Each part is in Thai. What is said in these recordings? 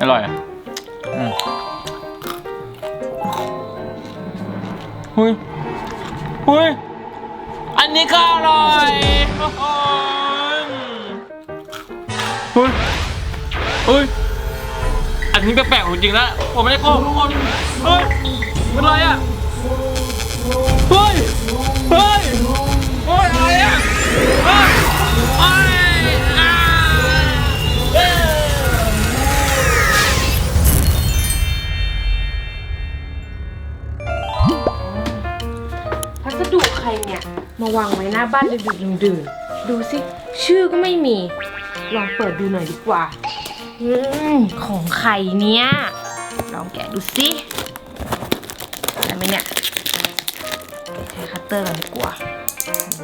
อร่อยอืมหุยหุยอันนี้ก็อร่อยโอ้โหหุยหุยอันนี้แปลกๆจริงๆแล้วผมไม่ได้โกหกทุกคนเฮ้ยเป็นไรอะเฮ้ย รเนี่ยมาวางไว้หน้าบ้านดึกๆดื่นๆดูสิ ชื่อก็ไม่มี ลองเปิดดูหน่อยดีกว่าอืมของใครเนี่ย ลองแกะดูสิได้ไหมเนี่ยใช้คัตเตอร์กันดีกว่า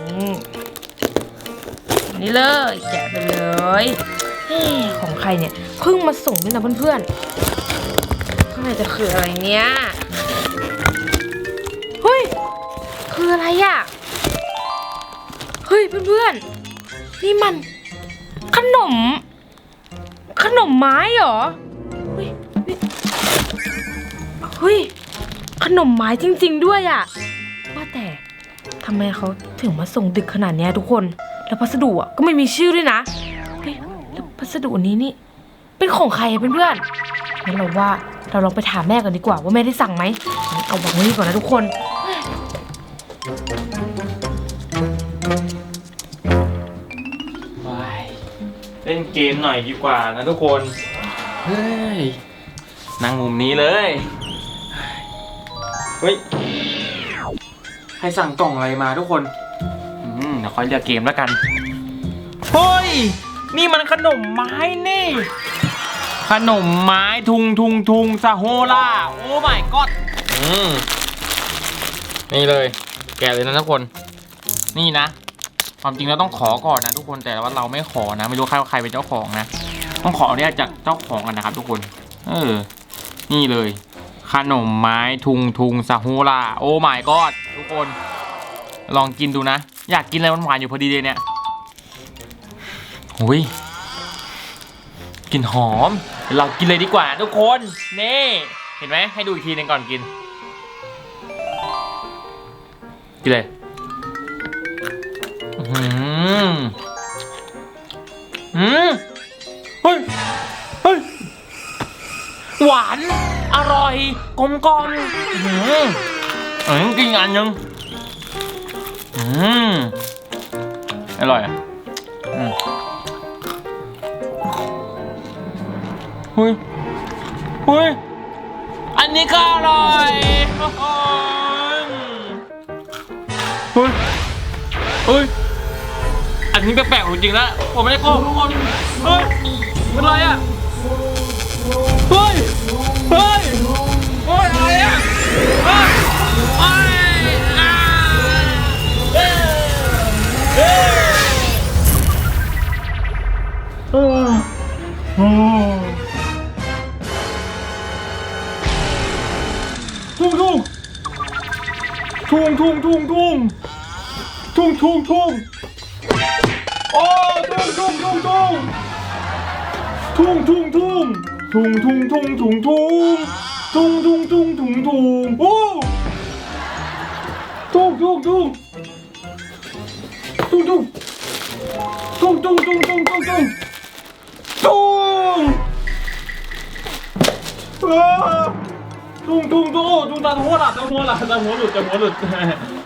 นี่อันนี่เลยแกะไปเลยของใครเนี่ยเพิ่งมาส่งด้วยนะเพื่อนๆข้างในจะคืออะไรเนี่ย อะไรอะ่ะ เฮ้ยเพื่อนๆ นี่มัน ขนม ขนมไม้เหรอ เฮ้ยเฮ้ยเฮ้ย ขนมไม้จริง ๆ ด้วยอะ่ะ ว่าแต่ทำไมเขาถึงมาส่งดึกขนาดเนี้ยทุกคน แล้วพัสดุอะก็ไม่มีชื่อด้วยนะเฮ้ยแล้วพัสดุนี้นี่ เป็นของใครอะเพื่อนๆงั้นเราว่าเราลองไปถามแม่กันดีกว่าว่าแม่ได้สั่งไหมงั้นเอาวางไว้นี่ก่อนนะทุกคน ไปเล่นเกมหน่อยดีกว่านะทุกคน เฮ้ย นั่งมุมนี้เลย เฮ้ย ใครสั่งกล่องอะไรมาทุกคน อืมเดี๋ยวค่อยเลือกเกมแล้วกัน เฮ้ย นี่มันขนมไม้นี่ ขนมไม้ทุงทุงทุงซาโฮล่า โอ้ my god อืมนี่เลย แกะเลยนะทุกคน นี่นะ ความจริงเราต้องขอก่อนนะทุกคนแต่ว่าเราไม่ขอนะ ไม่รู้ใครว่าใครเป็นเจ้าของนะ ต้องขอเนี่ยจากเจ้าของกันนะครับ ทุกคน เออ นี่เลย ขนมไม้ทุงทุงซาฮูราโอ้ my god ทุกคน ลองกินดูนะ อยากกินอะไรหวานๆอยู่พอดีเลยเนี่ยหุยกลิ่นหอม เรากินเลยดีกว่าทุกคน นี่ เห็นไหมให้ดูอีกทีหนึงก่อนกิน กินเลยอืมอืมเฮ้ย เฮ้ย หวาน อร่อย กลมกล่อมอืมอ้ยกินงานยังอืมอร่อยอะอืมเฮ้ย เฮ้ย อันนี้แปลกๆจริงๆแล้วผมไม่ได้โกหกทุกคน เฮ้ยเป็นไรอะ เฮ้ย เฮ้ย โอ้ยอะไรอะเฮ้ยโอ้ยอ่าเฮ้ยเฮ้ยเออโอ้ทุ่งทุ่งทุ่งทุ่งทุ่งทุ่ง ทุ่งทุ่งทุ่งโอ้ทุ่งทุ่งทุ่งทุ่งทุ่งทุ่งทุ่งทุ่งทุ่งทุ่งทุ่งทุ่งทุ่งทุ่งทุ่งทุ่งทุ่งโอ้ทุ่งทุ่งทุ่งทุ่งทุ่งทุ่งทุ่งทุ่งทุ่งทุ่งทุ่งทุ่งอ้าทุ่งทุ่งทุ่งทุ่งตาหัวหลับตาหัวหลับตาหัวหลุดตาหัวหลุด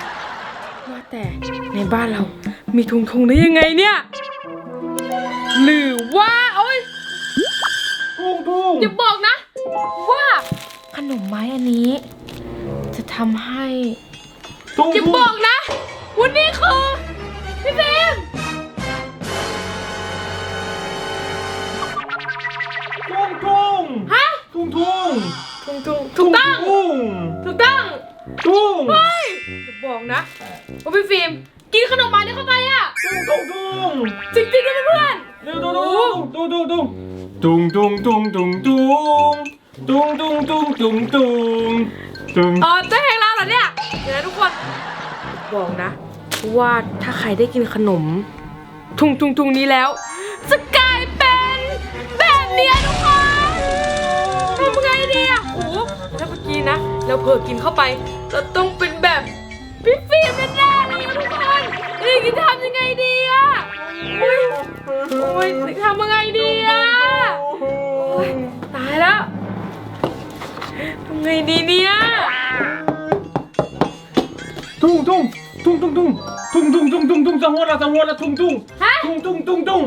ว่าแต่ในบ้านเรามีทุงทงได้ยังไงเนี่ย หรือว่าโอ้ยทุ่งทุ่งอย่าบอกนะ ว่าขนมไม้อันนี้ จะทำให้ทุ่งอย่าบอกนะวันนี้คือพี่ฟิล์มทุ่งทุ่งฮะตุงถูกต้องตุ้งถูกต้อง ตุ้งเฮ้ยอย่าบอกนะว่าพี่ฟิล์มกินขนมไม้นี่เข้าไปอะตุ้งตุ้งจริงๆนะเพื่อนตุ้งตุ้งตุ้งตุ้งตุ้งตุ้งตุ้งตุ้งตุ้งตุ้งตุ้งตุ้งตุ้งตุ้งตุ้งๆเออเจะแหงเราเหรอเนี่ยเดี๋ยวนะทุกคนบอกนะว่าถ้าใครได้กินขนม ทุงทุงทุงนี้แล้วจะกลายเป็นแบบเนี้ยทุกคนทำไงดีอะโอ้โหถ้าเมื่อกี้นะเราเผลอกินเข้าไป เราต้องเป็นแบบพี่ฟิล์มแน่ๆเลยทุกคนนี่กินทำยังไงดีอะโอ้ยโอ้ยทำยังไงดีอะโอ้ยตายแล้วทำไงดีเนี่ยตุ้งตุ้งตุ้งตุ้งตุ้งตุ้งตุ้งตุ้งตุ้งตุ้งจังหวะละจังหวะละตุ้งตุ้งฮะตุ้งตุ้งตุ้งตุ้ง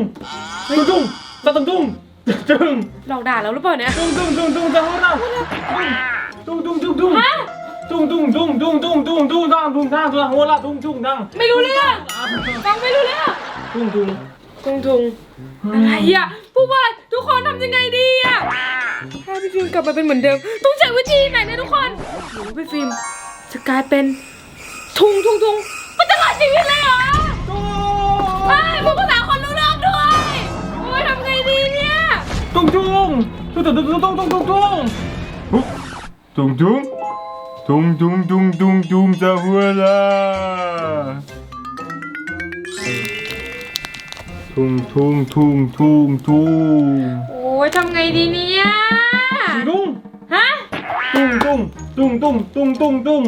ตุ้งตุ้งตะตุ้งตุ้งตุ้งหลอกด่าแล้วหรือเปล่าเนี่ยตุ้งตุ้งตุ้งตุ้งจังหวะละตุ้งตุ้งตุ้งตุ้งฮะ ตุ้งตุ้งตุ้งตุ้งตุ้งตุ้งตุ้งดังตุ้งดังตุ้งหัวละตุ้งตุ้งดังไม่รู้เรื่องฟังไม่รู้เรื่องตุ้งตุ้งทุงทุงอะไรอะพูดว่าทุกคนทำยังไงดีอะถ้าพี่ฟิล์มกลับมาเป็นเหมือนเดิม ต้องใช้วิธีไหนนี่ยทุกคนหรือพี่ฟิล์มจะกลายเป็นทุงทุงทุงมันจะรอดชีวิตเลยเหรอไอ้ยพูดภาษาคนรู้เรื่องด้วยโอ้ยทำไงดีเนี่ยตุ้งตุ้งตุ้งตุ้งตุ้งตุ้งตุ้งตุ้งตุ้งตุ้ง Dum dum dum dum dum Sahura. Tum tum tum tum tum. โอ้ยทำไงดีเนี่ย Dung ฮะ dung dung dung dung dung dung dung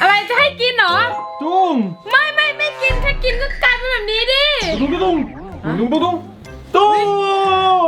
อะไรจะให้กินเหรอ dung. ไม่ไม่ไม่กิน ถ้ากินก็กลายเป็นแบบนี้ดิ Dung dung dung dung dung dung dung.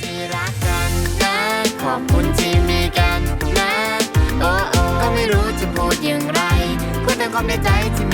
ที่รักกันนะขอบคุณที่มีกันนะโอ้โอ้ก็ไม่รู้จะพูดอย่างไรพูดแต่ความในใจที่มีต่อเธ